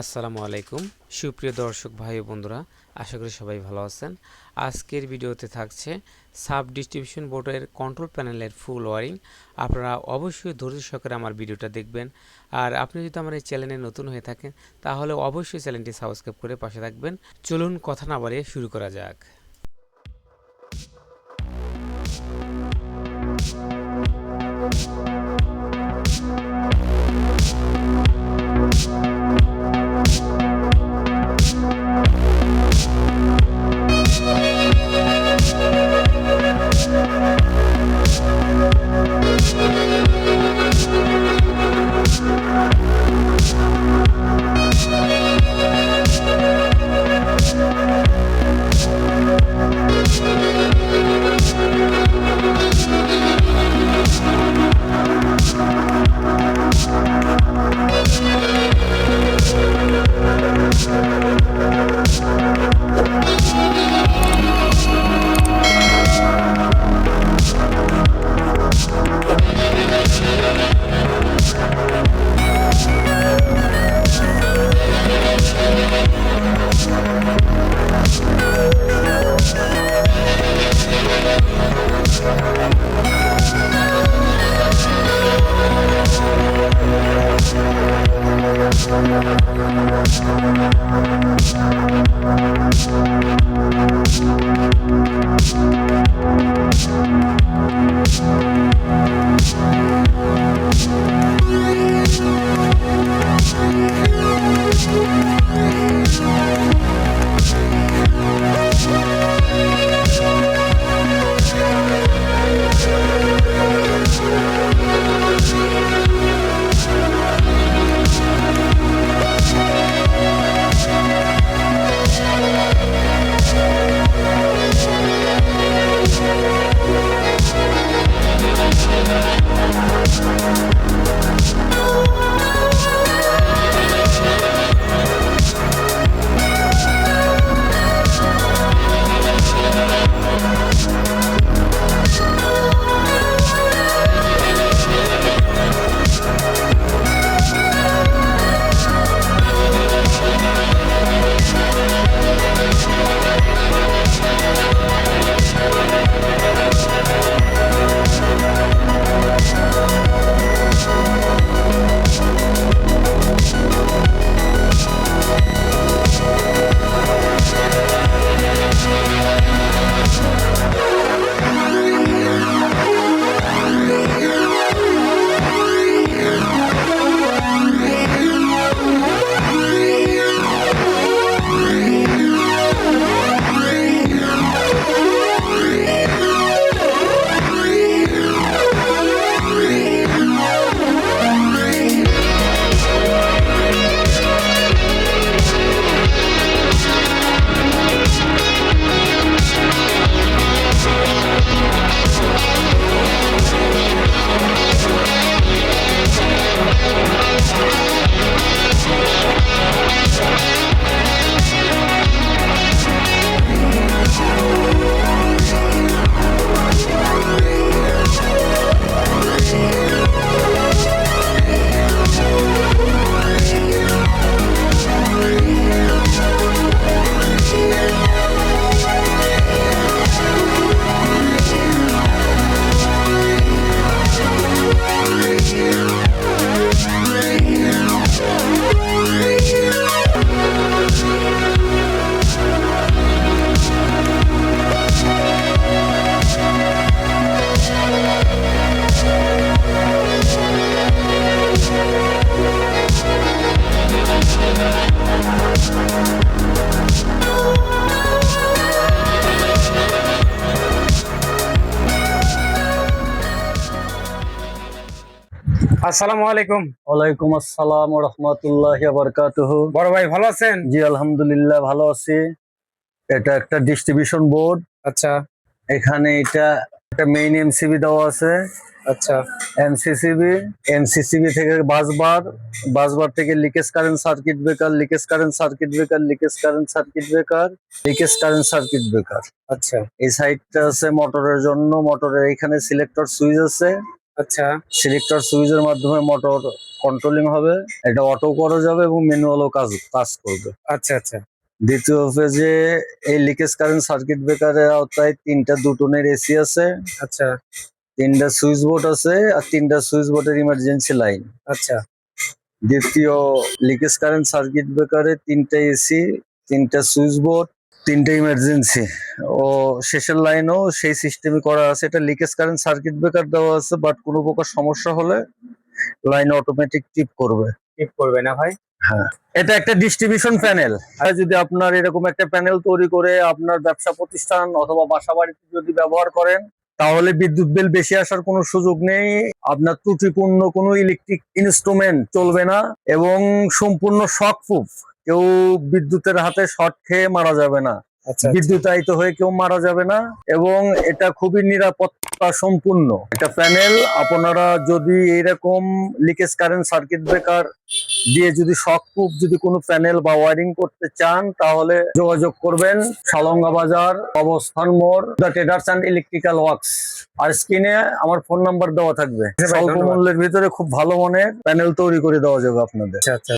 আসসালামু আলাইকুম। সুপ্রিয় দর্শক ভাই ও বন্ধুরা, আশা করি সবাই ভালো আছেন। আজকের ভিডিওতে থাকছে সাব ডিস্ট্রিবিউশন বোর্ডের কন্ট্রোল প্যানেলের ফুল ওয়ারিং। আপনারা অবশ্যই ধৈর্য সহকারে আমার ভিডিওটা দেখবেন। আর আপনি যদি আমার এই চ্যানেলে নতুন হয়ে থাকেন, তাহলে অবশ্যই চ্যানেলটি সাবস্ক্রাইব করে পাশে থাকবেন। চলুন কথা না বাড়িয়ে শুরু করা যাক। Música আসসালামু আলাইকুম। ওয়ালাইকুম আসসালাম রহমতুল্লাহ বারকাতুহ বড় ভাই ভালো আছেন? জি আলহামদুলিল্লাহ ভালো আছি। এটা একটা ডিস্ট্রিবিউশন বোর্ড আচ্ছা। এখানে এটা একটা মেইন এমসিবি দেওয়া আছে। আচ্ছা। এমসিসিবি এমসিসিবি থেকে বাসবার বাসবার থেকে leakage current circuit breaker leakage current circuit breaker leakage current circuit breaker leakage current circuit breaker আচ্ছা। এই সাইডটা আছে মোটরের জন্য মোটরের এখানে সিলেক্টর সুইচ আছে। আচ্ছা। সিলেক্টর সুইচের মাধ্যমে মোটর কন্ট্রোলিং হবে এটা অটো করা যাবে এবং ম্যানুয়ালও কাজ কাজ করবে। আচ্ছা আচ্ছা। দ্বিতীয় ফেজে এই লিকেজ কারেন্ট সার্কিট ব্রেকারের আওতায় তিনটা দুটনের এসি আছে আচ্ছা। তিনটা সুইচ বোর্ড আছে আর তিনটা সুইচ বোর্ডের ইমার্জেন্সি লাইন আচ্ছা। দ্বিতীয় লিকেজ কারেন্ট সার্কিট ব্রেকারে তিনটা এসি তিনটা সুইচ বোর্ড তিনটা ইমার্জেন্সি ও শেষের লাইনও সেই সিস্টেমে করা আছে। এটা লিকেজ কারেন্ট সার্কিট ব্রেকার দেওয়া আছে বাট কোনো প্রকার সমস্যা হলে লাইন অটোমেটিক টিপ করবে। টিপ করবে না ভাই? হ্যাঁ। এটা একটা ডিস্ট্রিবিউশন প্যানেল আর যদি আপনার এরকম একটা প্যানেল তৈরি করে আপনার ব্যবসা প্রতিষ্ঠান অথবা বাসা বাড়িতে যদি ব্যবহার করেন তাহলে বিদ্যুৎ বিল বেশি আসার কোনো সুযোগ নেই। আপনার ত্রুটিপূর্ণ কোনো ইলেকট্রিক ইনস্ট্রুমেন্ট চলবে না এবং সম্পূর্ণ শক প্রুফ কেউ বিদ্যুতের হাতে শর্ট খেয়ে মারা যাবে না। আচ্ছা বিদ্যুতায়িত হয়ে কেউ মারা যাবে না এবং এটা খুবই নিরাপত্তা সম্পূর্ণ। একটা প্যানেল আপনারা যদি এরকম লিকেজ কারেন্ট সার্কিট ব্রেকার দিয়ে যদি শকপ্রুফ যদি কোনো প্যানেল বা ওয়ারিং করতে চান তাহলে যোগাযোগ করবেন সালঙ্গা বাজার অবস্থান মোড় the traders and electrical works আর স্ক্রিনে আমার ফোন নাম্বার দেওয়া থাকবে। আচ্ছা স্বল্প মূল্যের ভিতরে খুব ভালো মানের প্যানেল তৈরি করে দেওয়া যাবে আপনাদের। আচ্ছা আচ্ছা।